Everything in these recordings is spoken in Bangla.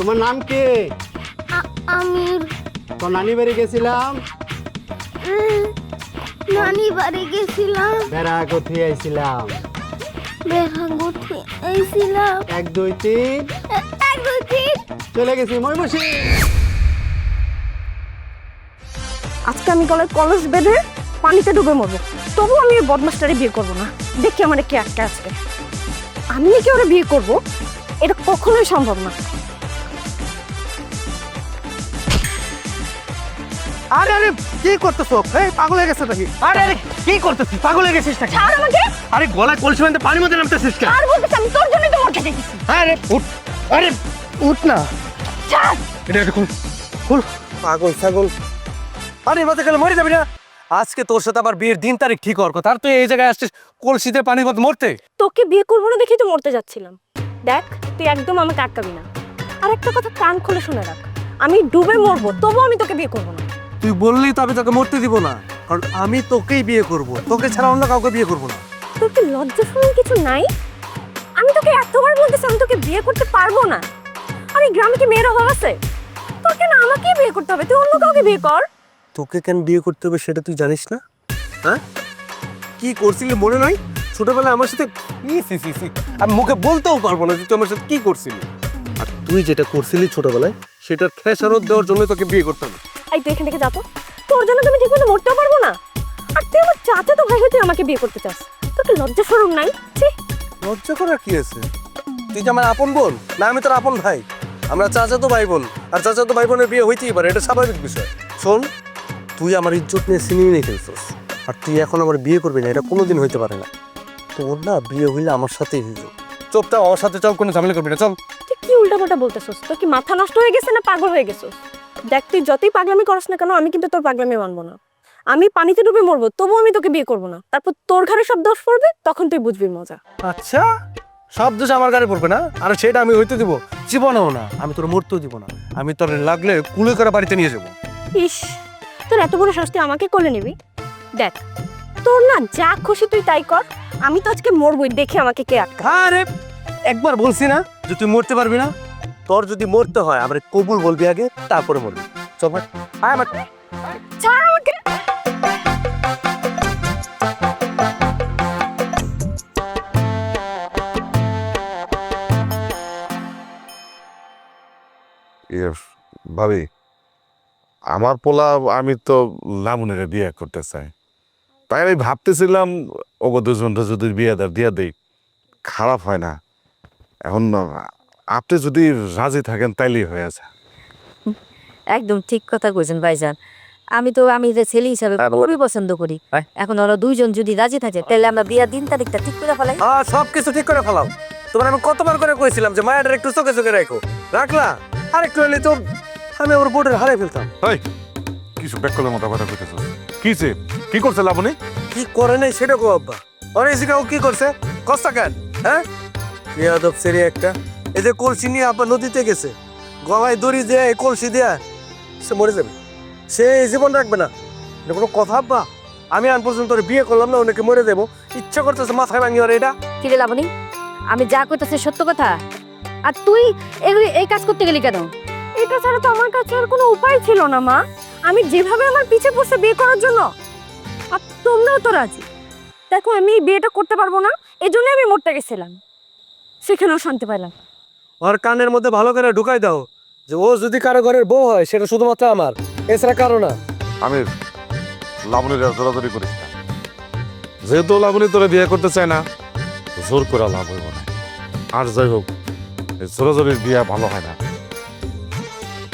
তোমার নাম কি? আ- আমির। তো নানি বাড়ি গেছিলাম? নানি বাড়ি গেছিলাম। বেড়া গথি আইছিলাম। দেখা গুঠি এইছিলাম এক দুই তিন। এক দুই তিন। চলে গেছি মই বসি আজকে আমি গলায় কলস বেঁধে পানিতে ডুবে মরবো। তবু আমি বদমাসটারে বিয়ে করব না। দেখি আমার কে আটকে আজকে আমি নাকি ওরা বিয়ে করব? এটা কখনোই সম্ভব না। আরে আরে কি করতেছো? এই পাগল হয়ে গেছে নাকি? আরে আরে কি করতেছিস? পাগল হয়ে গেছিস নাকি? আর আমাকে! আরে গলায় কলসি বাঁধতে পানির মধ্যে নামতেছিস কেন? আর বলতেছি আমি তোর জন্যই তো মরতে চাইতেছি আরে উঠ। আরে উঠ না। ছাড়! এটা এটা খুল খুল। পাগল ছাগল। আরে মাথা গেলে মরে যাবি না। আজকে তোর সাথে আবার বিয়ের দিন তারিখ ঠিক হওয়ার কথা। আর তুই এই জায়গায় আসছিস কলসিতে পানির মধ্যে মরতে? তোকে বিয়ে করব না দেখেই তো মরতে যাচ্ছিলাম। দেখ তুই একদম আমাকে আটকাবি না। আর একটা কথা কান খুলে শুনে রাখ। আমি ডুবে মরবো তবু আমি তোকে বিয়ে করব না। তুই বললি তো আমি তোকে মরতে দিব না। কারণ আমি তোকেই বিয়ে করব। তোকে ছাড়া অন্য কাউকে বিয়ে করব না। তোর কি লজ্জা শরম কিছু নাই? আমি তোকে এতবার বলতেছি আমি তোকে বিয়ে করতে পারব না। আর এই গ্রামে কি মেয়ের অভাব আছে? তোকে না আমাকেই বিয়ে করতে হবে? তুই অন্য কাউকে বিয়ে কর। তোকে কেন বিয়ে করতে হবে সেটা তুই জানিস না? হ্যাঁ? কি করছিলি মনে নাই? ছোটবেলায় আমার সাথে আমি মুখে বলতেও পারব না যে তুই আমার সাথে কি করছিলি। আর তুই যেটা করছিলি ছোটবেলায় সেটার খেসারত দেওয়ার জন্য তোকে বিয়ে করতে হবে। এই তুই এখান থেকে যাতো তোর জন্য তুমি ঠিক মতো মরতেও পারব না। আর তুই আমার চাচা তো ভাই তুই আমাকে বিয়ে করতে চাস। তোর কি লজ্জা শরম নাই? ছি। লজ্জা করার কি আছে? তুই কি আমার আপন বোন? না আমি তোর আপন ভাই। আমরা চাচা তো ভাই বোন। আর চাচা তো ভাই বোনের বিয়ে হইতেই পারে এটা স্বাভাবিক বিষয়। শোন তুই আমার ইজ্জত নিয়ে সিনেমি নিয়ে খেলছিস। আর তুই এখন আমার বিয়ে করবি না এটা কোনোদিন হইতে পারে না। তোর না বিয়ে হইলে আমার সাথেই হইল। চোপটা আমার সাথে চল কোনো ঝামেলা করবি না চল। উল্টাপাল্টা বলতেছস? তোর কি মাথা নষ্ট হয়ে গেছে না পাগল হয়ে গেছস? দেখ তুই যতই পাগলামি করস না কেন আমি কিন্তু তোর পাগলামি মানবো না। আমি পানিতে ডুবে মরবো তবু আমি তোকে বিয়ে করব না। তারপর তোর ঘরে সব দোষ পড়বে তখন তুই বুঝবি মজা। আচ্ছা? সব দোষ আমার গাড়ি পড়বে না? আর সেটা আমি হইতে দিব। জীবনেও না আমি তোর মরতেও দিব না। আমি তোর লাগলে কুলে করে বাড়িতে নিয়ে যাব। ইস তোর এত বড় শাস্তি আমাকে কোলে নিবি? দেখ তোর না যা খুশি তুই তাই কর আমি তো আজকে মরবই দেখে আমাকে কে আটকা আরে একবার বলছি না যে তুই মরতে পারবি না তোর যদি মরতে হয় আমরা কবুল বলবি আগে তারপরে মরবি। চল ভাই। আয় আমার ছাড় আমাকে। ইয়ে ভাবি আমার পোলা আমি তো লামুনের বিয়ে করতে চাই। তাই আমি ভাবতেছিলাম ওগো দুজনটা যদি বিয়ে দেয় দিয়ে দেই। খারাপ হয় না। এখন আপনি যদি রাজি থাকেন তাইলেই হয়ে আছে। একদম ঠিক কথা কইছেন ভাইজান। আমি তো আমি যে ছেলে হিসাবে খুবই পছন্দ করি। হ্যাঁ। এখন ওরা দুইজন যদি রাজি থাকে তাহলে আমরা বিয়ার দিন তারিখটা ঠিক করে ফেলাই। হ্যাঁ সব কিছু ঠিক করে ফেলাও। তোমার আমি কতবার করে কইছিলাম যে মায়াটার একটু চোখে চোখে রাখো রাখলা? আর একটু হলে তো আমি ওর বোর্ডের হারাই ফেলতাম। এই কিছু ব্যাককলের মতো কথা কইতেছ। কি যে কি করছে লাবণী? কি করে নাই সেটা গো আব্বা। অনেক কি করছে? কষ্ট কেন হ্যাঁ? ইয়াদব সেরি একটা। এই যে কলসি নিয়ে আব্বা নদীতে গেছে। গলায় দড়ি দেয়া এই কলসি দেয়া সে মরে যাবে। সে এই জীবন রাখবে না। এটা কোনো কথা আব্বা? আমি আন পর্যন্ত বিয়ে করলাম না ওনাকে মরে দেবো ইচ্ছা করতেছে মাথায় ভাঙি ওর এটা। কিরে লাবণী? আমি যা কইতাছি সত্য কথা। আর তুই এগুলি এই কাজ করতে গেলি কেন? এটা ছাড়া তো আমার কাছে আর কোনো উপায় ছিল না মা। আমি যেভাবে আমার পিছে পড়ছে বিয়ে করার জন্য আর তোমরাও তো রাজি। দেখো আমি বিয়েটা করতে পারব না এই জন্য আমি মরতে গেছিলাম। সেখানেও শান্তি পাইলাম। ওর কানের মধ্যে ভালো করে ঢুকাই দাও যে ও যদি কারও ঘরের বউ হয় সেটা শুধুমাত্র আমার এছাড়া কারও না। আমি লাবণীর জোরাজোরি করিস না। যেহেতু লাবণী তোরে বিয়ে করতে চায় না জোর করে লাভ হইব না। আর যাই হোক জোরাজোরির বিয়ে ভালো হয় না।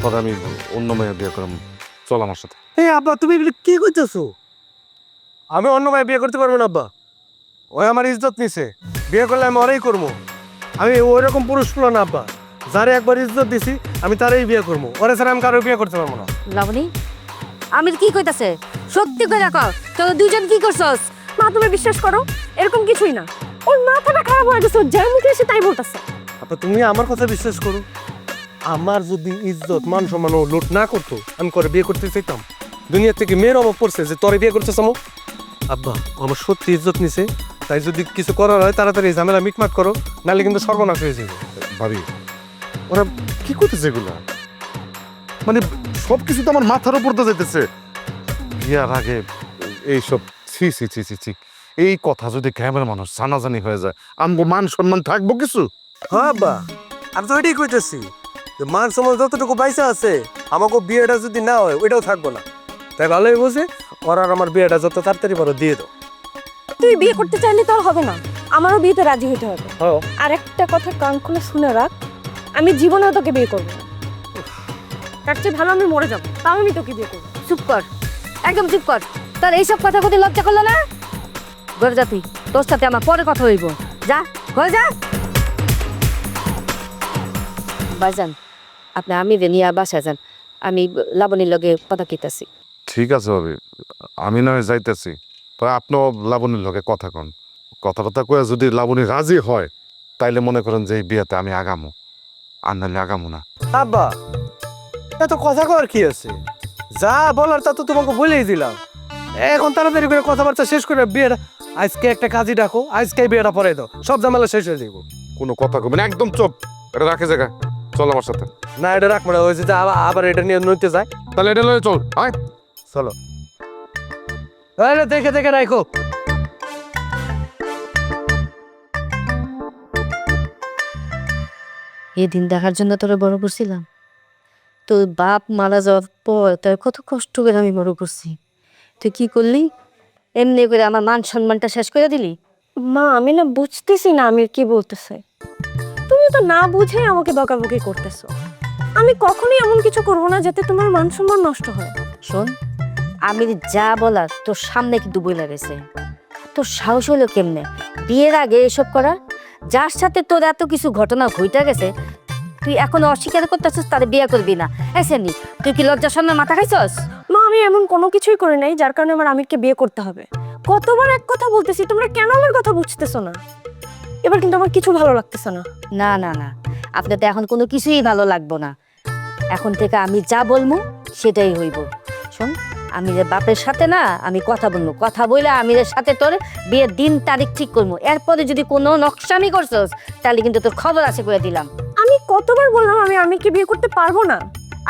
তবে আমি অন্য মেয়ে বিয়ে করলাম চল আমার সাথে। এই আব্বা তুমি কি করতেছো আমি অন্য ভাই বিয়ে করতে পারব না আব্বা। ওই আমার ইজ্জত নিছে। বিয়ে করলে আমি ওরাই করব। আমি ওই রকম পুরুষ পুরো না আব্বা। যারে একবার ইজ্জত দিছি আমি তারই বিয়ে করব। ওরে ছাড়া আমি কারও বিয়ে করতে পারব না। লাবণী আমি কি কইতাছে? সত্যি করে রাখো তো দুইজন কি করছস? মা তুমি বিশ্বাস করো এরকম কিছুই না। ওর মাথাটা খারাপ হয়ে গেছে যার মুখে এসে তাই বলতেছে। আপা তুমি আমার কথা বিশ্বাস করো? আমার যদি ইজ্জত মান সম্মান ও লোট না করতো আমি করে বিয়ে করতে চাইতাম। দুনিয়া থেকে মেয়ের অভাব পড়ছে যে তোরে বিয়ে করতে চামো। আব্বা আমার সত্যি ইজ্জত নিছে। তাই যদি কিছু করার হয় তাড়াতাড়ি ঝামেলা মিটমাট করো নাহলে কিন্তু সর্বনাশ হয়ে যাবে। ভাবি ওরা কি করতেছে এগুলা? মানে সব কিছু তো আমার মাথার উপর দিয়ে যাইতেছে। বিয়ার আগে এইসব ছি ছি ছি ছি ছি এই কথা যদি গ্রামের মানুষ জানাজানি হয়ে যায় আমগো মান সম্মান থাকব কিছু? হ্যাঁ আব্বা আমি তো ওইটাই কইতেছি যে মান সমাজ যতটুকু পয়সা আছে আমাকে বিয়েটা যদি না হয় ওইটাও থাকব না। তাই ভালোই বুঝে ওর আর আমার বিয়েটা যত তাড়াতাড়ি পারো দিয়ে দাও। তুই বিয়ে করতে চাইলে তো আর হবে না। আমারও বিয়েতে রাজি হইতে হবে। হ্যাঁ। আর একটা কথা কান খুলে শুনে রাখ আমি জীবনেও তোকে বিয়ে করব না। তার চেয়ে ভালো আমি মরে যাব তাও আমি তোকে বিয়ে করব। চুপ কর একদম চুপ কর। তার এইসব কথা কথা লজ্জা করল না? ঘরে যা তুই তোর সাথে আমার পরে কথা হইব। যা ঘরে যা। বাজান আপনি আমি যে নিয়ে বাসায় যান আমি লাবণীর লগে কথা কইতাছি। ঠিক আছে ভাবি আমি নয় যাইতেছি। আপনিও লাবণীর লগে কথা কন। কথা টথা কয়ে যদি লাবণী রাজি হয় তাইলে মনে করেন যে এই বিয়েতে আমি আগামো আর নাহলে আগামো না। আব্বা এত কথা কর কি আছে? যা বলার তা তো তোমাকে বলেই দিলাম। এখন তাড়াতাড়ি করে কথাবার্তা শেষ করে বিয়েটা আজকে একটা কাজই ডাকো আজকে বিয়েটা পরে দাও সব ঝামেলা শেষ হয়ে যাব কোনো কথা কবে না একদম চুপ। এটা রাখে জায়গা চল আমার সাথে। না এটা রাখ না ওই যে আবার আবার এটা নিয়ে নইতে যায়। তাহলে এটা লয়ে চল আয়। চলো। আরে দেখে দেখে রাখো এই দিন দেখার জন্য তোরা বড় করছিলাম। তোর বাপ মারা যাওয়ার পর তোর কত কষ্ট করে আমি বড় করছি। তুই কি করলি? এমনি করে আমার মান সম্মানটা শেষ করে দিলি? মা আমি না বুঝতেছি না আমি কি বলতেছে। তুমি তো না বুঝে আমাকে বকাবকি করতেছো। আমি কখনোই এমন কিছু করব না যাতে তোমার মান সম্মান নষ্ট হয়। শোন আমি যা বলার তোর সামনে কিন্তু বলে গেছে। তোর সাহস হলো কেমনে? বিয়ের আগে এসব করা যার সাথে তোর এত কিছু ঘটনা ঘইটা গেছে তুই এখন অস্বীকার করতেছিস তারে বিয়ে করবি না। এসেনি তুই কি লজ্জার সামনে মাথা খাইছস? মা আমি এমন কোনো কিছুই করে নাই যার কারণে আমার আমিরকে বিয়ে করতে হবে। কতবার এক কথা বলতেছি তোমরা কেন আমার কথা বুঝতেছো না? এবার কিন্তু আমার কিছু ভালো লাগতেছে না। না না না আপনার তো এখন কোনো কিছুই ভালো লাগবো না। এখন থেকে আমি যা বলব সেটাই হইব। শোন আমিরের বাপের সাথে না আমি কথা বলব। কথা বলে আমিরের সাথে তোর বিয়ের দিন তারিখ ঠিক করব। এরপরে যদি কোনো নকশামি করছস তাহলে কিন্তু তোর খবর আছে করে দিলাম। আমি কতবার বললাম আমি আমি কি বিয়ে করতে পারব না?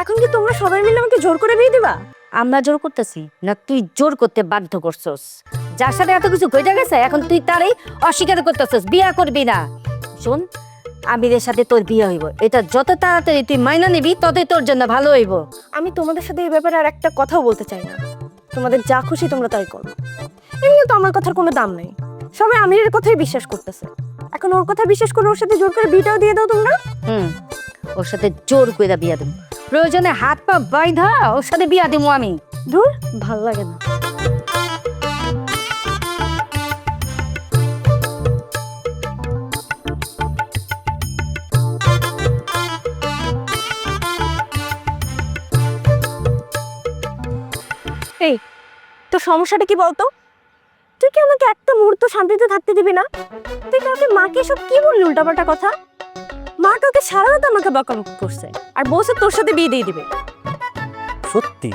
এখন কি তোমরা সবাই মিলে আমাকে জোর করে বিয়ে দিবা? আমরা জোর করতেছি না তুই জোর করতে বাধ্য করছস। যার সাথে এত কিছু ঘটে গেছে এখন তুই তারই অস্বীকার করতেছস বিয়ে করবি না। শোন আমিরের সাথে তোর বিয়ে হইব। এটা যত তাড়াতাড়ি তুই মাইনা নিবি ততই তোর জন্য ভালো হইব। আমি তোমাদের সাথে এই ব্যাপারে আর একটা কথাও বলতে চাই না। তোমাদের যা খুশি তোমরা তাই করো। এমনি তো আমার কথার কোনো দাম নেই। সবাই আমিরের কথাই বিশ্বাস করতেছে। এখন ওর কথা বিশ্বাস করে ওর সাথে জোর করে বিয়েটাও দিয়ে দাও তোমরা। হুম ওর সাথে জোর করে বিয়া দেব। প্রয়োজনে হাত পা বাইধা ওর সাথে বিয়া দিব আমি। দূর ভালো লাগে না। তোর সমস্যাটা কি বলতো? তুই কি আমাকে একটা মুহূর্ত শান্তিতে থাকতে দিবি না? তুই কাউকে মাকে সব কি বললি উল্টাপাল্টা কথা? মা তোকে সারা রাত আমাকে বকাবকি করছে, আর বসে তোর সাথে বিয়ে দিয়ে দিবে। সত্যি?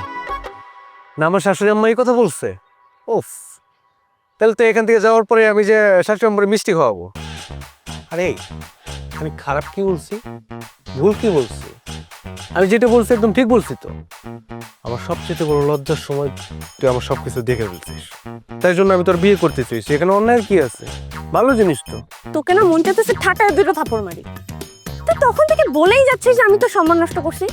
না, আমার শাশুড়ি আম্মা এই কথা বলছে? ওফ তাহলে তো এখান থেকে যাওয়ার পরে আমি যে শাশুড়ি আম্মারে মিষ্টি খাওয়াবো। আরে, আমি খারাপ কি বলছি? ভুল কি বলছি? আমি যেটা বলছি একদম ঠিক বলছি তো। আমার সবচেয়ে বড় লজ্জার সময় তুই আমার সব কিছু দেখে ফেলছিস। তাই জন্য আমি তোর বিয়ে করতে চাইছি। এখানে অন্যায় কি আছে? ভালো জিনিস তো। তোকে না মন চাইতেছে ঠাটায় দুটো থাপড় মারি। তুই তখন থেকে বলেই যাচ্ছিস যে আমি তো সম্মান নষ্ট করছি।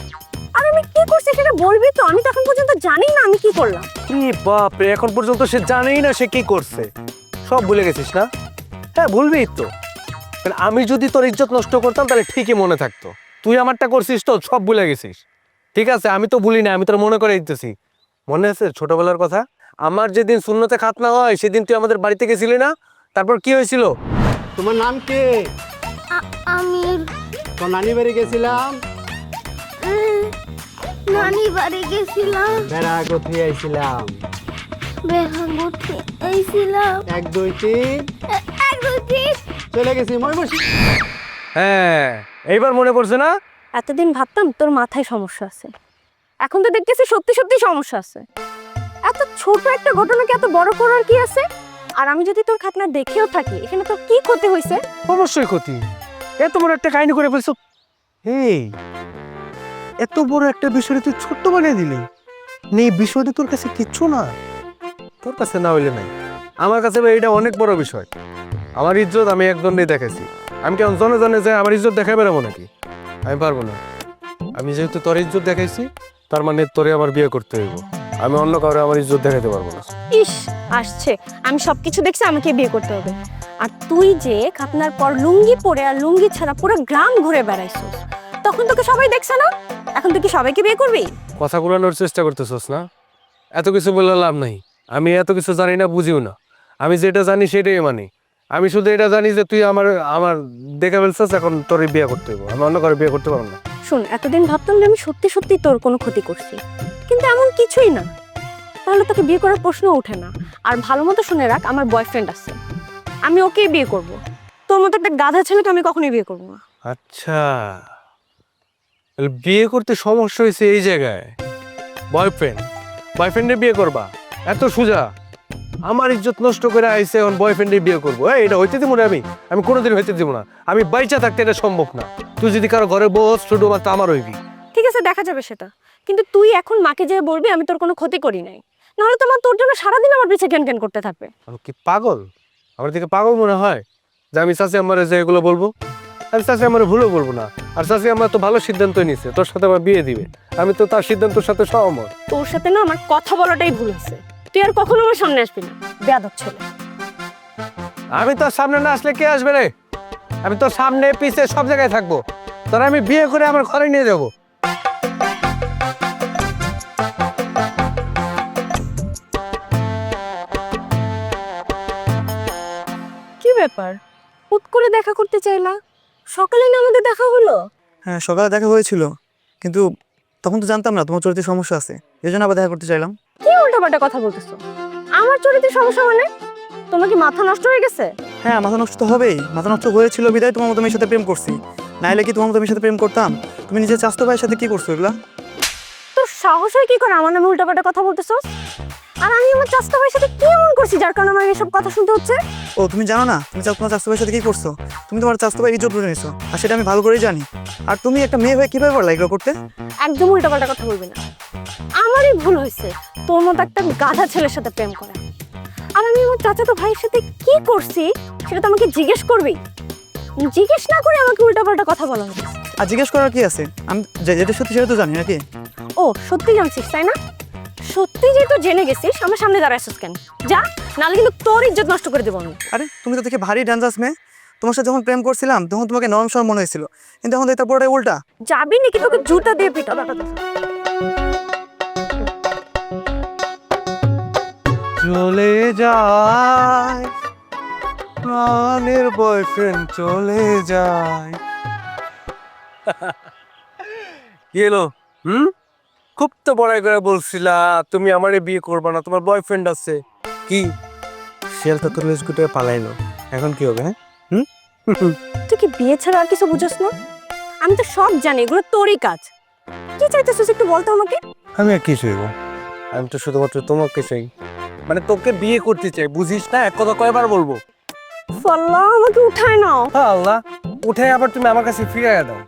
আর আমি কি করছি সেটা বলবি তো? আমি তখন পর্যন্ত জানি না আমি কি করলাম। কি বাপ রে এখন পর্যন্ত সে জানেই না সে কি করছে। সব ভুলে গেছিস না? হ্যাঁ ভুলবেই তো। আমি যদি তোর ইজ্জত নষ্ট করতাম তাহলে ঠিকই মনে থাকতো। তুই আমারটা করছিস তো সব ভুলে গেছিস। ঠিক আছে আমি তো ভুলি না আমি তোর মনে করে দিতেছি। মনে আছে ছোটবেলার কথা? আমার যেদিন শূন্যতে খাতনা হয় সেদিন তুই আমাদের বাড়িতে গেছিলি না? তারপর কি হয়েছিল? তোমার নাম কি? আ- আমির তো নানি বাড়ি গেছিলাম? নানি বাড়ি গেছিলাম। বেড়া গথি আইছিলাম। গুঠি আইছিলাম। এক দুই তিন। এক দুই তিন। চলে গেছি ময়মনসিং হ্যাঁ এইবার মনে পড়ছে না? এতদিন ভাবতাম তোর মাথায় সমস্যা আছে। এখন তো দেখতেছি সত্যি সত্যি সমস্যা আছে। এত ছোট একটা ঘটনাকে এত বড় করার কি আছে? আর আমি যদি তোর খাতনা দেখেও থাকি এখানে তোর কি ক্ষতি হয়েছে? অবশ্যই ক্ষতি। এত বড় একটা কাহিনী করে ফেলছো। এই এত বড় একটা বিষয় তুই ছোট্ট বানিয়ে দিলি। নে এই বিষয়টা তোর কাছে কিচ্ছু না। তোর কাছে না হইলে নাই। আমার কাছে ভাই এটা অনেক বড় বিষয়। আমার ইজ্জত আমি একজনই দেখাইছি। আমি কেমন জনে জনে যে আমার ইজ্জত দেখাই বেড়াবো নাকি? আমি পারব না। আমি যেহেতু তোর ইজ্জত দেখাইছি তার মানে তোরে আমার বিয়ে করতে হইব। আমি অন্য কাউরে আমার ইজ্জত দেখাইতে পারব না। ইস আসছে। আমি সবকিছু দেখছি আমাকে বিয়ে করতে হবে। আর তুই যে খাতনার পর লুঙ্গি পরে আর লুঙ্গি ছাড়া পুরো গ্রাম ঘুরে বেড়াইছিস তখন তোকে সবাই দেখছে না? এখন তুই কি সবাইকে বিয়ে করবি? কথা ঘুরানোর চেষ্টা করতেছস না? এত কিছু বললে লাভ নাই। আমি এত কিছু জানি না বুঝিও না। আমি যেটা জানি সেটাই মানি। আমি শুধু এটা জানি যে তুই আমার আমার দেখে ফেলছিস এখন তোর বিয়ে করতে হইব। আমি অন্য কারও বিয়ে করতে পারব না। শোন এতদিন ভাবতাম যে আমি সত্যি সত্যি তোর কোনো ক্ষতি করছি। কিন্তু এমন কিছুই না। তাহলে তোকে বিয়ে করার প্রশ্ন ওঠে না। আর ভালো মতো শুনে রাখ আমার বয়ফ্রেন্ড আছে। আমি ওকেই বিয়ে করব। তোর মতো একটা গাধা ছেলেকে আমি কখনোই বিয়ে করব না। আচ্ছা। তাহলে বিয়ে করতে সমস্যা হয়েছে এই জায়গায়। বয়ফ্রেন্ড বয়ফ্রেন্ডে বিয়ে করবা। এত সোজা। আমার ইজ্জত নষ্ট করে আইসে এখন বয়ফ্রেন্ডে বিয়ে করব। এই, এটা হইতে দিব না আমি। আমি কোনোদিন হইতে দিব না। আমি বাইচা থাকতে এটা সম্ভব না। তুই যদি কারও ঘরে বস ছোট বাচ্চা আমার হইবি। ঠিক আছে দেখা যাবে সেটা। কিন্তু তুই এখন মাকে যেয়ে বলবি আমি তোর কোনো ক্ষতি করি নাই। নাহলে তোমার তোর জন্য সারাদিন আমার পিছে ক্যান ক্যান করতে থাকবে। আমি কি পাগল? আমার দিকে পাগল মনে হয়? যে আমি চাষি আমার যে এগুলো বলব আমি চাষি আমার ভুলও বলব না। আর চাষি আমার তো ভালো সিদ্ধান্ত নিছে তোর সাথে আমার বিয়ে দিবে। আমি তো তার সিদ্ধান্তের সাথে সহমত। তোর সাথে না আমার কথা বলাটাই ভুল হয়েছে। তুই আর কখনো আমার সামনে আসবি না। বেয়াদব ছেলে। আমি তোর সামনে না আসলে কে আসবে রে? আমি তোর সামনে পিছে সব জায়গায় থাকব। তোর আমি বিয়ে করে আমার ঘরে নিয়ে যাব। কি ব্যাপার? হুট করে দেখা করতে চাইলা? সকালে না আমাদের দেখা হলো? হ্যাঁ সকালে দেখা হয়েছিল। কিন্তু তখন তো জানতাম না তোমার চরিত্রের সমস্যা আছে। এই জন্য আবার দেখা করতে চাইলাম। উল্টাপাল্টা কথা বলতেছো? আমার চরিত্রের সমস্যা মানে তোমার কি মাথা নষ্ট হয়ে গেছে? হ্যাঁ মাথা নষ্ট তো হবেই। মাথা নষ্ট হয়েছিল বিদায় তোমার মতো মেয়ের সাথে প্রেম করছি। নাইলে কি তোমার মতো মেয়ের সাথে প্রেম করতাম? তুমি নিজের চাস্তো ভাইয়ের সাথে কি করছ এগুলা? তোর সাহস হয় কি করে আমার নামে উল্টাপাল্টা কথা বলতেছো আর আমি আমার ভাইয়ের সাথে করছি যার কারণে আমার এসব কথা শুনতে হচ্ছে? ও তুমি জানো না তুমি তোমার ভাইয়ের সাথে কি করছ? তুমি তোমার ভাই ইজ্জত আর সেটা আমি ভালো করেই জানি। আর তুমি একটা মেয়ে হয়ে কীভাবে পারলা এগুলো করতে? একদম উল্টাপাল্টা কথা বলবি না। আমারই ভুল হয়েছে। তোর মতো একটা গাধা ছেলের সাথে প্রেম করা। আর আমি আমার চাচাতো ভাইয়ের সাথে কি করছি সেটা তো আমাকে জিজ্ঞেস করবি? জিজ্ঞেস না করে আমাকে উল্টাপাল্টা কথা বলা আর জিজ্ঞেস করার কি আছে? আমি যেটা সত্যি সেটা তো জানি নাকি? ও সত্যি জানছিস তাই না? সত্যি যেহেতু জেনে গেছিস আমার সামনে দাঁড়াইছিস কেন? যা নাহলে কিন্তু তোর ইজ্জত নষ্ট করে দেবো আমি। আরে তুমি তো দেখে ভারী ডেঞ্জাস মেয়ে। তোমার সাথে যখন প্রেম করছিলাম তখন তোমাকে নরম সরম মনে হয়েছিল। কিন্তু এখন দেখতে পুরোটাই উল্টা। যাবি নাকি তোকে জুতা দিয়ে পিটা চলে যায় প্রাণের বয়ফ্রেন্ড চলে যায়। কি এলো হুম? খুব তো বড়াই করে বলছিলা তুমি আমারে বিয়ে করবা না তোমার বয়ফ্রেন্ড আছে। কি? শিয়াল তো তোর লেজগুটে পালাইলো। এখন কি হবে হ্যাঁ? তুই কি বিয়ে ছাড়া আর কিছু বুঝোস না? আমি তো সব জানি এগুলো তোরই কাজ। কি চাইতেছিস একটু বলতো আমাকে? আমি আর কি চাইব আমি তো শুধুমাত্র তোমাকে চাই। মানে তোকে বিয়ে করতে চাই বুঝিস না? এক কথা কয়বার বলব? ফাল্লা আমাকে উঠায় নাও। আল্লাহ উঠে আবার তুমি আমার কাছে ফিরে দাও।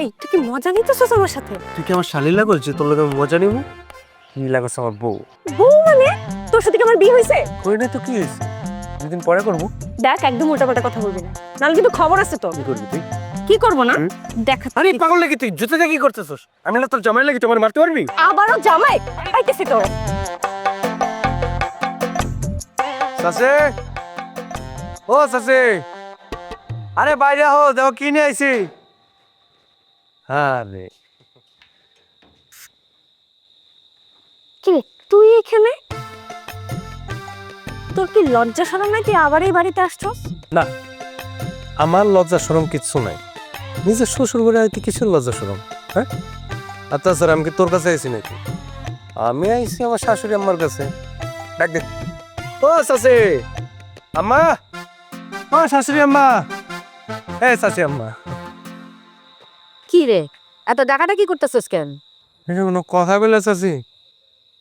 এই তুই কি মজা নিতেছিস আমার সাথে? তুই কি আমার শালি লাগল যে তোর লোক আমি মজা নিব? কি লাগছ আমার বউ? বউ মানে? তোর সাথে কি আমার বিয়ে হয়েছে কই না তো কি হয়েছে দুদিন পরে করব। দেখ একদম উল্টাপাল্টা কথা বলবি না। নাহলে কিন্তু খবর আছে তোর। কি করবি তুই? কি করব না? দেখ আরে পাগল লাগি তুই? জুতে কি করতেছস? আমি না তোর জামাই লাগি তোমার মারতে পারবি? আবারও জামাই? পাইতেছি তোর সাসে? ও সাসে! আরে বাইরে হো দেখো কি নিয়ে আইছি। হ্যাঁ কি রে, তুই এখানে? তোর কি লজ্জা শরম নাই তুই আবার এই বাড়িতে আসছস না আমার লজ্জা সরম কিচ্ছু নাই। নিজের শ্বশুর আইতে কিসের লজ্জা সরম হ্যাঁ? আর তাছাড়া আমি কি তোর কাছে আইছি নাকি? আমি আইছি আমার শাশুড়ি আম্মার কাছে। ডাক দে। ও শাশি আম্মা। ও শাশুড়ি আম্মা। হ্যাঁ শাশি আম্মা। কি রে? এত ডাকাটা কি করতেছিস কেন? এটা কোনো কথা বলে চাচি?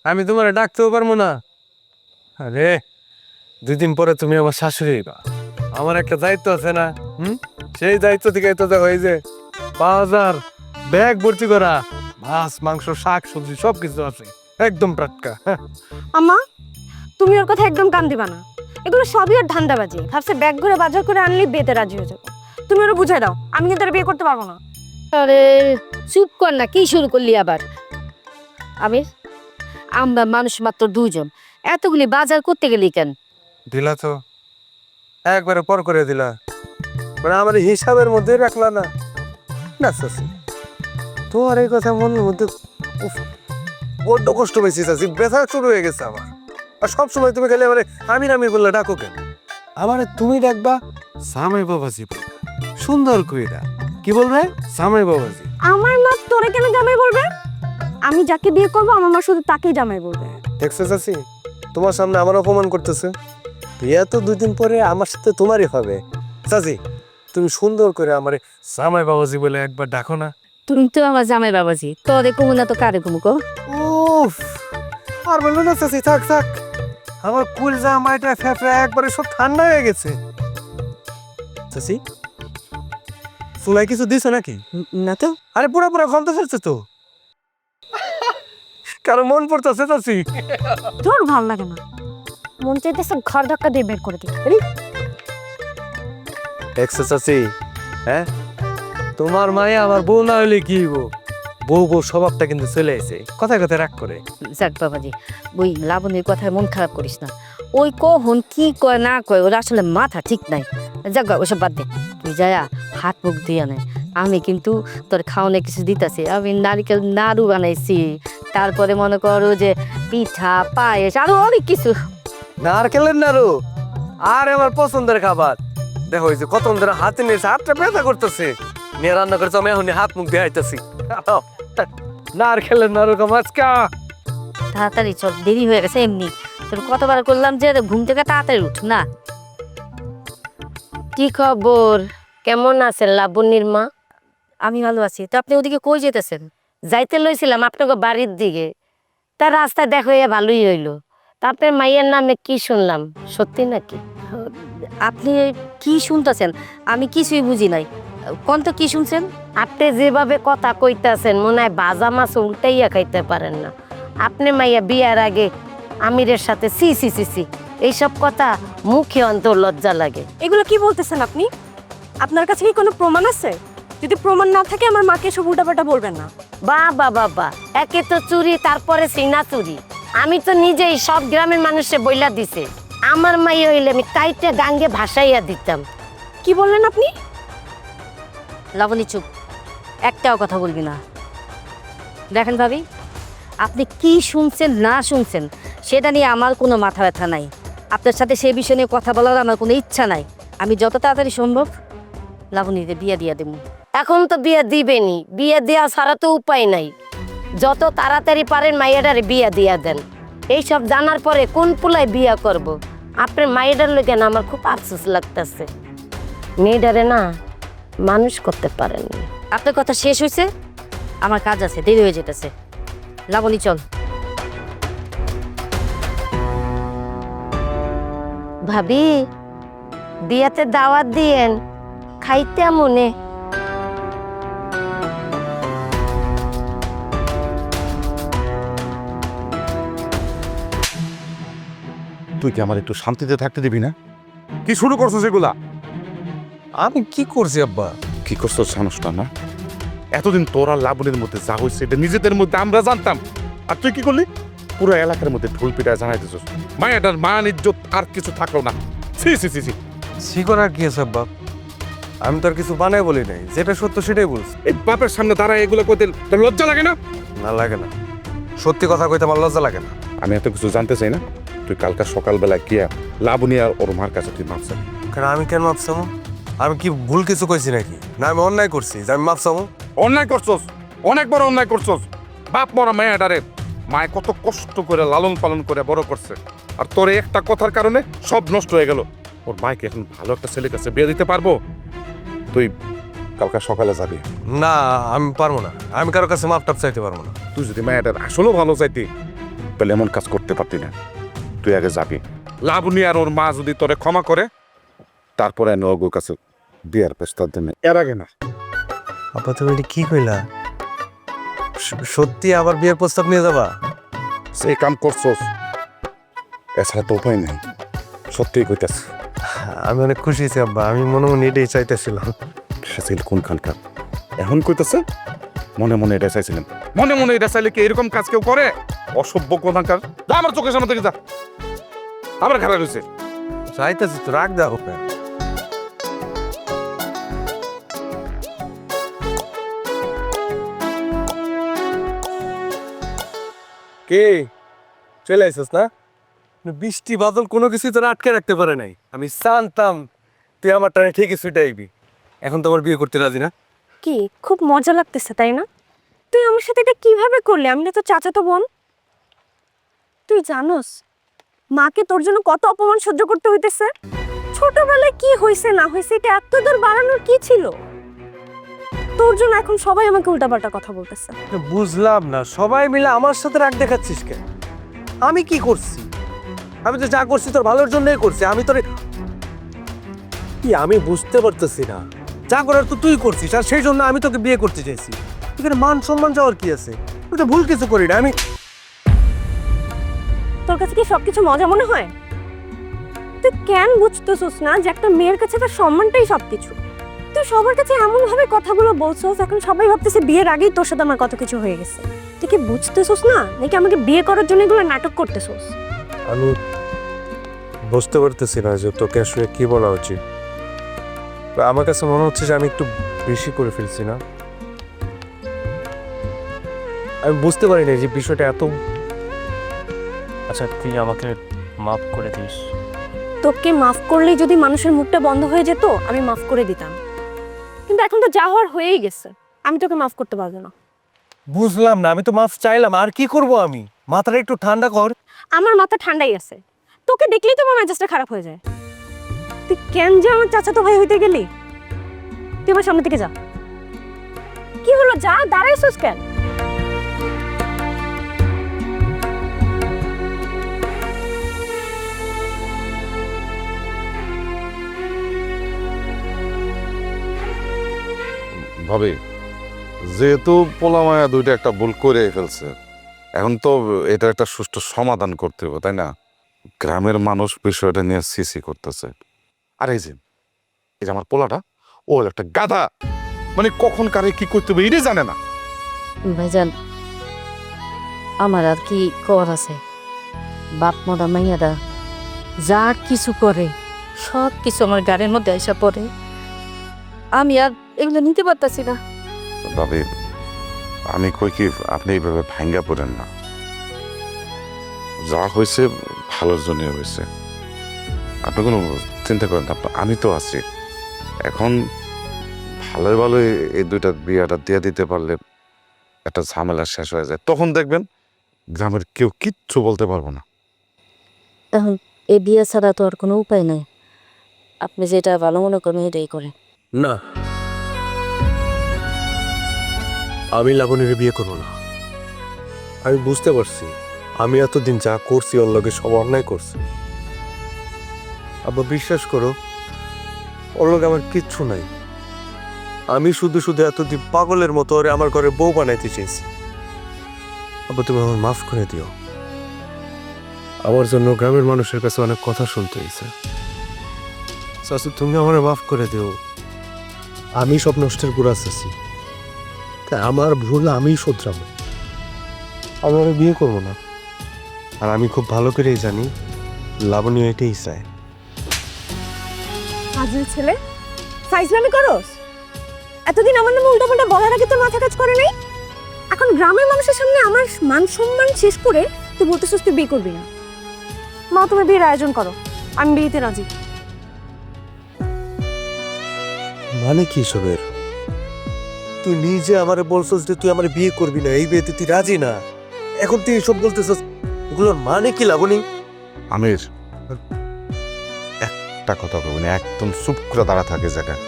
আমি তোমার ডাকতেও পারব না। আরে দুই দিন পরে তুমি আমার শাশুড়ি হইবা। আমার একটা দায়িত্ব আছে না? হুম? সেই দায়িত্ব থেকে তো এই যে বাজার ব্যাগ ভর্তি করা মাছ মাংস শাক সবজি সব কিছু আছে। একদম টাটকা। হ্যাঁ। আম্মা তুমি ওর কথা একদম কান দিবা না। এগুলো সবই ওর ধান্দাবাজি। ভাবছে ব্যাগ ঘুরে বাজার করে আনলে বিয়েতে রাজি হয়ে যাব। তুমি ওরা বুঝাই দাও আমি কিন্তু আর বিয়ে করতে পারব না। আরে চুপ কর না কি শুরু করলি আবার? আমির আমরা মানুষ মাত্র দুজন এতগুলি বাজার করতে গেলি কেন? দিলা তো। একবারে পর করে দিলা। মানে আমার হিসাবের মধ্যে রাখলা না। না চাচি। তোমার এই কথা মনের মধ্যে উফ, বড্ড কষ্ট পেয়েছি চাচি। ব্যথা শুরু হয়ে গেছে আমার। আর সব সময় তুমি খালি আমার আমির আমির বললে ডাকো কেন? আমারে তুমি ডাকবা সামাই বাবাজি। সুন্দর কইরা। কি বলবে? সামাই বাবাজি। আমার মা তোরে কেন জামাই বলবে? আমি যাকে বিয়ে করব আমার মা শুধু তাকেই জামাই বলবে। দেখছ চাচি তোমার সামনে আমার অপমান করতেছে। বিয়ে তো দুই দিন পরে আমার সাথে তোমারই হবে। চাচি তুমি সুন্দর করে আমারে সামাই বাবাজি বলে একবার ডাকো না। তুমি তো আমার জামাই বাবাজি তোরে কমু না তো কারে কমু কো? উফ আর বলল না চাচি থাক থাক। আমার কুল জামাইটা ফেফড়া একবারে সব ঠান্ডা হয়ে গেছে। চাচি চুলাই কিছু দিছো নাকি? না তো। আরে পুরা পুরা গন্ধ ছাড়ছে তো। কারও মন পড়তেছে চাচি তোর ভালো লাগে না। মন চাইতেছে ঘর ধাক্কা দিয়ে বের করে দিই। দেখছ চাচি হ্যাঁ? তোমার মায়ে আমার বউ না হইলে কি হইব? বউ বউ স্বভাবটা কিন্তু চলে এসে কথায় কথায় রাগ করে। যাক বাবাজি ওই লাবণীর কথায় মন খারাপ করিস না। ওই কখন কি কয় না কয় ওরা আসলে মাথা ঠিক নাই। যাক ওসব বাদ দে। তুই যায়া হাত মুখ দিয়ে নে। আমি কিন্তু তোর খাওয়ানে কিছু দিতেছি। আমি নারিকেল নাড়ু বানাইছি। তারপরে মনে করো যে পিঠা পায়েস আরও অনেক কিছু। নারকেলের নাড়ু? আর আমার পছন্দের খাবার। দেখো যে কত ধরে হাতে নিয়েছে হাতটা ব্যথা করতেছে। নিয়ে রান্না করছে আমি এখন হাত মুখ দিয়ে আইতেছি। নারকেলের নাড়ু মাছকা তাড়াতাড়ি চল দেরি হয়ে গেছে এমনি। তোর কতবার করলাম যে ঘুম থেকে তাড়াতাড়ি উঠ না? কি খবর? কেমন আছেন লাবণীর মা আমি ভালো আছি। তো আপনি ওদিকে কই যেতেছেন? যাইতে লইছিলাম আপনাকে বাড়ির দিকে। তার রাস্তায় দেখা হইয়া ভালোই হইল। তা আপনার মাইয়ের নামে কি শুনলাম? সত্যি নাকি? আপনি কি শুনতেছেন? আমি কিছুই বুঝি নাই। কোন তো কি শুনছেন? আপনি যেভাবে কথা কইতাছেন মনে হয় বাজা মাছ উল্টাইয়া খাইতে পারেন না। আপনি মাইয়া বিয়ার আগে আমিরের সাথে সি সি সি সি। এইসব কথা মুখে অন্তর লজ্জা লাগে। এগুলো কি বলতেছেন আপনি? আপনার কাছে কি কোনো প্রমাণ আছে? যদি প্রমাণ না থাকে আমার মাকে সব উল্টাপাল্টা বলবেন না। বা বা বাবা একে তো চুরি তারপরে সিনা চুরি। আমি তো নিজেই সব গ্রামের মানুষে বইলা দিছে। আমার মাই হইলে আমি কাইটা গাঙ্গে ভাসাইয়া দিতাম। কি বললেন আপনি? লাবণী চুপ। একটাও কথা বলবি না। দেখেন ভাবি আপনি কি শুনছেন না শুনছেন সেটা নিয়ে আমার কোনো মাথা ব্যথা নাই। আপনার সাথে সেই বিষয় নিয়ে কথা বলার আমার কোনো ইচ্ছা নাই। আমি যত তাড়াতাড়ি সম্ভব লাবণীতে বিয়ে দিয়ে দেবো। এখন তো বিয়ে দিবেনি বিয়ে দেওয়া ছাড়া তো উপায় নাই। যত তাড়াতাড়ি পারেন মাইয়াডারে বিয়ে দিয়া দেন। এইসব জানার পরে কোন পুলায় বিয়ে করব। আপনার মাইয়াডার লোকে না আমার খুব আফসোস লাগতেছে। মেয়েডারে না মানুষ করতে পারেন আপনার কথা শেষ হয়েছে। আমার কাজ আছে দেরি হয়ে যেতেছে। লাবণী চল। ভাবি বিয়াতে দাওয়াত দিয়েন খাইতে মনে তুই কি আমার একটু শান্তিতে থাকতে দিবি না? কি শুরু করছ সেগুলা আমি কি করছি আব্বা? কি করছ জানোসটা না এতদিন তোরা লাবণের মধ্যে যা হয়েছে এটা নিজেদের মধ্যে আমরা জানতাম। আর তুই কি করলি? পুরো এলাকার মধ্যে ঢোল পিটায় জানাইতেছিস। মায়াটার মান ইজ্জত আর কিছু থাকল না। সি সি সি সি শিকর আর কি আছে বাপ? আমি তো আর কিছু বানাই বলি নাই। যেটা সত্য সেটাই বলছি। এই বাপের সামনে দাঁড়ায় এগুলো কইতে তোর লজ্জা লাগে না? না লাগে না। সত্যি কথা কইতে আমার লজ্জা লাগে না। আমি এত কিছু জানতে চাই না। তুই কালকা সকালবেলা গিয়া লাবণী আর ওর মার কাছে তুই মাপ চাবি। কারণ আমি কেন মাপসামো আমি কি ভুল কিছু কইছি নাকি? না আমি অন্যায় করছি যে আমি মাপসামো অন্যায় করছস। অনেক বড় অন্যায় করছস। বাপ মরা মায়াটারে মায় কত কষ্ট করে লালন পালন করে বড় করছে। আর তোর একটা কথার কারণে সব নষ্ট হয়ে গেল। ওর মাইকে এখন ভালো একটা ছেলের কাছে বিয়ে দিতে পারব? তুই কালকে সকালে যাবি। না আমি পারব না। আমি কারও কাছে মাপ টাপ চাইতে পারব না। তুই যদি মায়াটার আসলেও ভালো চাইতি তাহলে এমন কাজ করতে পারতি না। তুই আগে যাবি। লাবণী আর ওর মা যদি তোরে ক্ষমা করে তারপরে নগর কাছে বিয়ার প্রস্তাব দেন এর আগে না। আপাতত কি কইলা? সত্যি আবার বিয়ের প্রস্তাব নিয়ে যাবা? সেই কাম করছোস। এছাড়া তো উপায় নেই। সত্যিই কইতাছি। আমি অনেক খুশি হয়েছি আব্বা। আমি মনে মনে এটাই চাইতেছিলাম। সেছিল কোনখানকার এখন কইতাছে মনে মনে এটা চাইছিলাম। মনে মনে এটা চাইলে কি এরকম কাজ কেউ করে? অসভ্য কোনখানকার যা আমার চোখের সামনে থেকে যা। আবার খারাপ হয়েছে চাইতেছি তো রাখ দাও। কে? চলে আইসস না? বৃষ্টি, বাদল কোনো কিছু তোরা আটকে রাখতে পারে নাই। আমি জানতাম তুই আমার টানে ঠিকই ছুটে আইবি। এখন তো আমার বিয়ে করতে রাজি না। কি? খুব মজা লাগতেছে, তাই না? তুই আমার সাথে এটা কীভাবে করলি? আমি না তো চাচাতো বোন। তুই জানোস, মাকে তোর জন্য কত অপমান সহ্য করতে হইতেছে? ছোটবেলায় কি হয়েছে না হয়েছে এটা এত দূর বাড়ানোর কি ছিল? তোর জন্য এখন সবাই আমাকে উল্টাপাল্টা কথা বলতেছে। বুঝলাম না। সবাই মিলে আমার সাথে রাগ দেখাচ্ছিস কেন? আমি কি করছি? আমি তো যা করছি তোর ভালোর জন্যই করছি। আমি তোর কি আমি বুঝতে পারতেছি না। যা করার তো তুই করছিস আর সেই জন্য আমি তোকে বিয়ে করতে চাইছি। এখানে মান সম্মান যাওয়ার কি আছে? তুই তো ভুল কিছু করি না। আমি তোর কাছে কি সবকিছু মজা মনে হয়? তুই কেন বুঝতেছিস না যে একটা মেয়ের কাছে তার সম্মানটাই সবকিছু? তুই সবার কাছে এমন ভাবে কথাগুলো বলছস এখন সবাই ভাবতেছে বিয়ের আগেই তোর সাথে আমার কত কিছু হয়ে গেছে। তুই কি বুঝতেছিস না? নাকি আমাকে বিয়ে করার জন্য এগুলো নাটক করতেছিস? আমি বুঝতে পারতেছি না যে তোকে আসলে কি বলা উচিত। আমার কাছে মনে হচ্ছে যে আমি একটু বেশি করে ফেলছি না। আমি বুঝতে পারি না যে বিষয়টা এত আচ্ছা তুই আমাকে মাফ করে দিস। তোকে মাফ করলেই যদি মানুষের মুখটা বন্ধ হয়ে যেত আমি মাফ করে দিতাম। কিন্তু এখন তো যা হওয়ার হয়েই গেছে। আমি তোকে মাফ করতে পারব না। বুঝলাম না আমি তো মাফ চাইলাম আর কি করব আমি? মাথাটা একটু ঠান্ডা কর। আমার মাথা ঠান্ডাই আছে। তোকে দেখলেই তো আমার মেজাজটা খারাপ হয়ে যায়। তুই কেন যে আমার চাচাতো ভাই হইতে গেলি? তুই আমার সামনে থেকে যা। কি হলো? যা দাঁড়াইছিস কেন? ভাবি, যেহেতু পোলামায়া দুইটা একটা ভুল করে ফেলছে, এখন তো এটা একটা সুষ্ঠু সমাধান করতে হবে, তাই না? গ্রামের মানুষ বিষয়টা নিয়ে সিসি করতেছে। আর এই যে এই যে আমার পোলাটা, ও একটা গাধা। মানে কখন কারে কি করতে হবে, এটাই জানে না। ভাইজান, আমার আর কি কর আছে? বাপ মরা মাইয়াদা যা কিছু করে সব কিছু আমার গাড়ির মধ্যে আইসা পড়ে। আমি আর এগুলো নিতে পারতাছি না। ভাবি আমি কই কি আপনি এইভাবে ভাঙ্গা পড়েন না। যা হয়েছে ভালোর জন্য হয়েছে। আপনি কোনো চিন্তা করেন না আমি তো আছি। এখন ভালো ভালো এই দুইটা বিয়াটা দিয়ে দিতে পারলে একটা ঝামেলা শেষ হয়ে যায়। তখন দেখবেন গ্রামের কেউ কিচ্ছু বলতে পারব না। এখন এই বিয়ে ছাড়া তো আর কোনো উপায় নাই। আপনি যেটা ভালো মনে করেন এটাই করেন। না আমি লাবণীর বিয়ে করব না। আমি বুঝতে পারছি, আমি এতদিন যা করছি ওর লগে সব অন্যায় করছি। আবার বিশ্বাস করো, ওর লগে আমার কিচ্ছু নাই। আমি শুধু শুধু এতদিন পাগলের মতো ওরে আমার ঘরে বউ বানাইতে চেয়েছি আবার তুমি আমার মাফ করে দিও। আমার জন্য গ্রামের মানুষের কাছে অনেক কথা শুনতে হয়েছে শাশু তুমি আমার মাফ করে দিও। আমি সব নষ্টের গুড়া আছি তাই আমার ভুল আমি শোধরাবো। আমি বিয়ে করব না। আর আমি খুব ভালো করেই জানি লাবণী এটাই চায়। হাজির ছেলে ফাইজলামি করস? এতদিন আমার নামে উল্টাপাল্টা বলার আগে তোর মাথা কাজ করে নাই? এখন গ্রামের মানুষের সামনে আমার মান সম্মান শেষ করে তুই বলতেছিস তুই বিয়ে করবি না। মা তুমি বিয়ের আয়োজন করো। আমি বিয়েতে রাজি। মানে কি সবের তুই নিজে আমারে বলছস যে তুই আমার বিয়ে করবি না এই বিয়েতে তুই রাজি না? এখন তুই এসব বলতেছস এগুলোর মানে কি লাবণী? আমির একটা কথা কব না একদম চুপ করে দাঁড়া থাকে জায়গায়।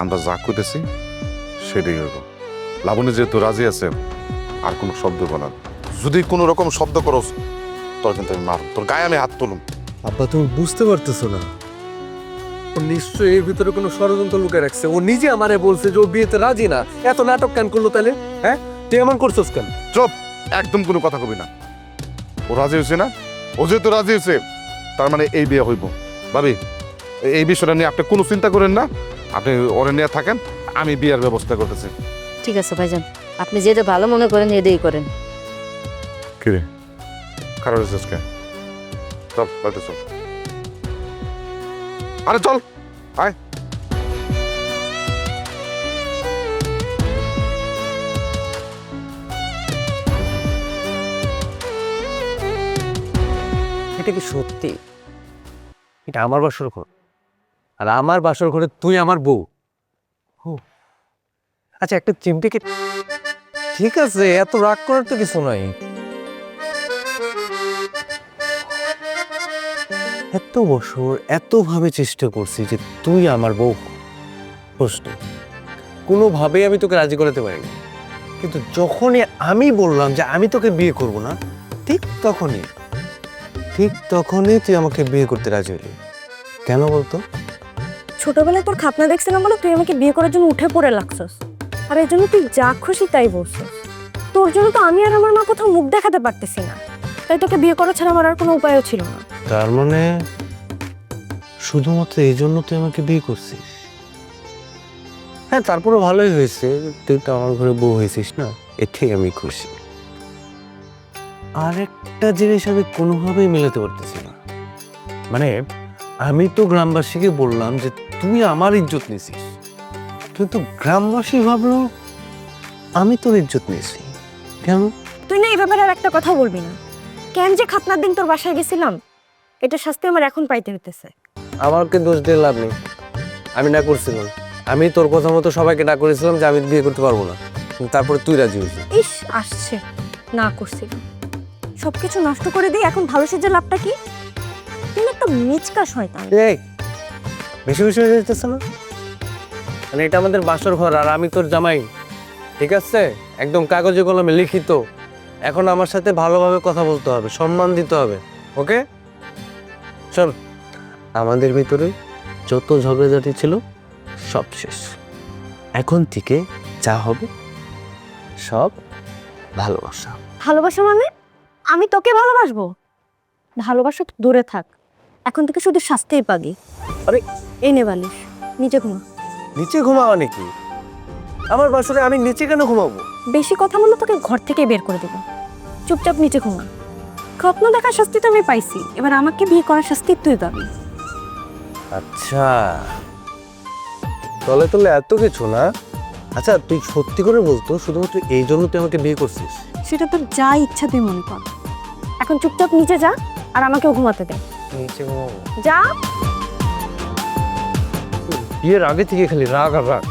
আমরা যা করতেছি সেটাই হইব। লাবণী যেহেতু রাজি আছে আর কোনো শব্দ বলার যদি কোনো রকম শব্দ করস তোর কিন্তু আমি মার তোর গায়ে আমি হাত তুলুম। আব্বা তুমি বুঝতে পারতেছো না। নিশ্চয়ই এর ভিতরে কোনো ষড়যন্ত্র লুকে রাখছে। ও নিজে আমারে বলছে যে ও বিয়েতে রাজি না। এত নাটক কেন করল তাহলে? হ্যাঁ? তুই এমন করছিস কেন? চুপ! একদম কোনো কথা কবি না। ও রাজি হয়েছে না? ও যেহেতু রাজি হয়েছে তার মানে এই বিয়ে হইব। ভাবি এই বিষয়টা নিয়ে আপনি কোনো চিন্তা করেন না। আপনি ওরে নিয়ে থাকেন আমি বিয়ের ব্যবস্থা করতেছি। ঠিক আছে ভাইজান। আপনি যেটা ভালো মনে করেন এটাই করেন। কিরে? খারাপ হয়েছিস চল চল। আরে চল, আয়। এটা কি সত্যি? এটা আমার বাসর ঘর। আর আমার বাসর ঘরে তুই আমার বউ। হো। আচ্ছা একটা চিমটিকে ঠিক আছে, এত রাগ করার তো কিছু নাই। এত বছর এতভাবে চেষ্টা করছি যে তুই আমার বউ। প্রশ্ন, কোনোভাবেই আমি তোকে রাজি করাতে পারিনি। কিন্তু যখনই আমি বললাম যে আমি তোকে বিয়ে করব না, ঠিক তখনই ঠিক তখনই তুই আমাকে বিয়ে করতে রাজি হলি। কেন বলতো? ছোটবেলায় তোর খাপনা দেখছিলাম বলে তুই আমাকে বিয়ে করার জন্য উঠে পড়ে লাগছস। আর এই জন্য তুই যা খুশি তাই বলছস। তোর জন্য তো আমি আর আমার মা কোথাও মুখ দেখাতে পারতেছি না। তাই তোকে বিয়ে করা ছাড়া আমার আর কোনো উপায়ও ছিল না। তার মানে শুধুমাত্র এই জন্য তুই আমাকে বিয়ে করছিস? হ্যাঁ তারপরে ভালোই হয়েছে। তুই তো আমার ঘরে বউ হয়েছিস না? এতেই আমি খুশি। আর একটা জিনিস আমি কোনোভাবেই মেলাতে পারতেছি না। মানে আমি তো গ্রামবাসীকে বললাম যে তুই আমার ইজ্জত নিছিস কিন্তু গ্রামবাসী ভাবলো, আমি তোর ইজ্জত নিয়েছি। কেন? তুই না এই ব্যাপারে আর একটা কথা বলবি না। কেন যে খাতনার দিন তোর বাসায় গেছিলাম? এটা শাস্তি আমার এখন পাইতে হইতেছে। আমাকে দোষ দিয়ে লাভ নেই। আমি না করছিলাম আমি তোর কথা মতো সবাইকে না করেছিলাম যে আমি বিয়ে করতে পারব না। কিন্তু তারপরে তুই রাজি হয়েছিস। ইস আসছে। না করছিল সবকিছু নষ্ট করে দিই এখন ভালো সেজে লাভটা কি? না একটা মিচকা শয়তান। এই বেশি বেশি হয়ে যেতেছে না? মানে এটা আমাদের বাসর ঘর আর আমি তোর জামাই। ঠিক আছে? একদম কাগজে কলমে লিখিত। এখন আমার সাথে ভালোভাবে কথা বলতে হবে সম্মান দিতে হবে। ওকে? চল আমাদের ভিতরে যত ঝগড়াঝাটি ছিল সব শেষ। এখন থেকে যা হবে সব ভালোবাসা। ভালোবাসা মানে? আমি তোকে ভালোবাসবো? ভালোবাসা তো দূরে থাক। এখন থেকে শুধু শাস্তিই পাবি। আরে! এই নে বালিশ নিচে ঘুমা। নিচে ঘুমাওয়া নাকি আমার বাসরে আমি নিচে কেন ঘুমাবো? বেশি কথা বললে তোকে ঘর থেকে বের করে দেবো। চুপচাপ নিচে ঘুমা। স্বপ্ন দেখার শাস্তি তো আমি পাইছি। এবার আমাকে বিয়ে করার শাস্তি তুই পাবি। আচ্ছা। তলে তলে এত কিছু না? আচ্ছা তুই সত্যি করে বলতো শুধুমাত্র এই জন্য তুই আমাকে বিয়ে করছিস? সেটা তোর যা ইচ্ছা তুই মনে কর। এখন চুপচাপ নিচে যা আর আমাকেও ঘুমাতে দে। নিচে ঘুমাবো। যা। বিয়ের আগে থেকে খালি রাগ আর রাগ।